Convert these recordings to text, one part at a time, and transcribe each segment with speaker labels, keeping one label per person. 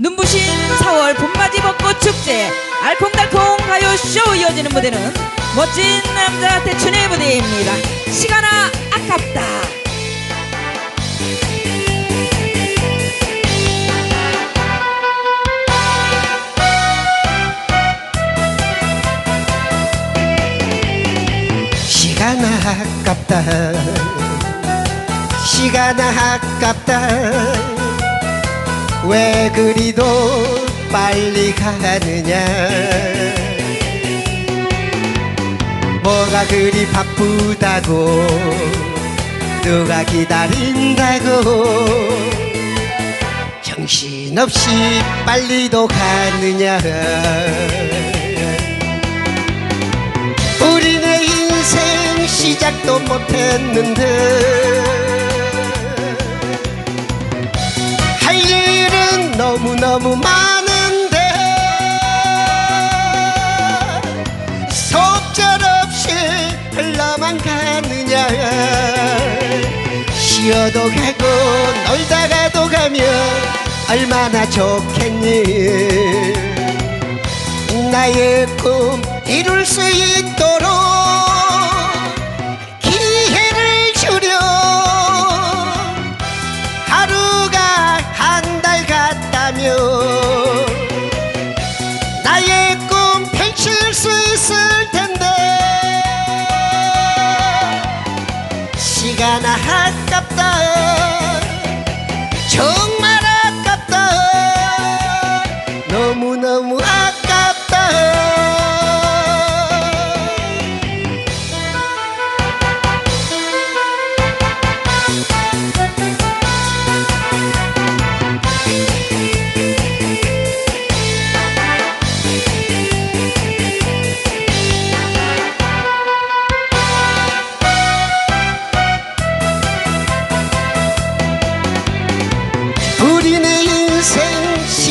Speaker 1: 눈부신 4월 봄맞이 벚꽃 축제. 알콩달콩 가요쇼 이어지는 무대는 멋진 남자 대춘의 무대입니다. 시간아 아깝다.
Speaker 2: 시간 아깝다. 시간 아깝다 왜 그리도 빨리 가느냐? 뭐가 그리 바쁘다고 누가 기다린다고? 정신없이 빨리도 가느냐? 우리네 인생 시작도 못했는데 쉬어도 가고 놀다가도 가면 얼마나 좋겠니? 나의 꿈 이룰 수 있도록 시간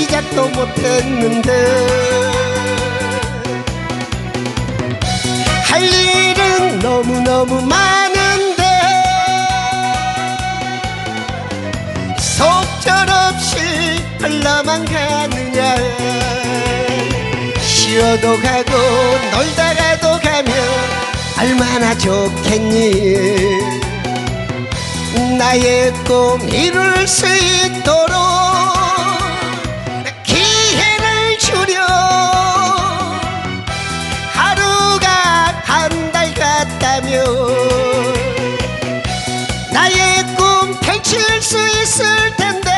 Speaker 2: 시작도 못했는데 할 일은 너무너무 많은데 속절없이 흘러만 가느냐 쉬어도 가고 놀다가도 가면 얼마나 좋겠니 나의 꿈 이룰 수 있도록 펼칠 수 있을 텐데.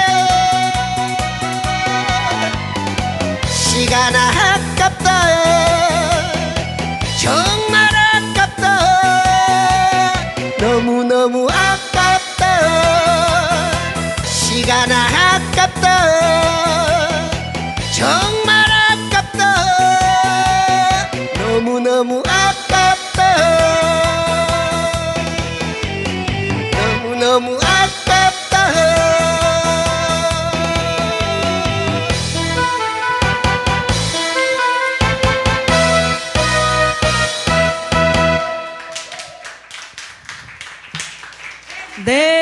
Speaker 2: 시간 아깝다. 정말 아깝다. 너무너무 아깝다. 시간 아깝다 de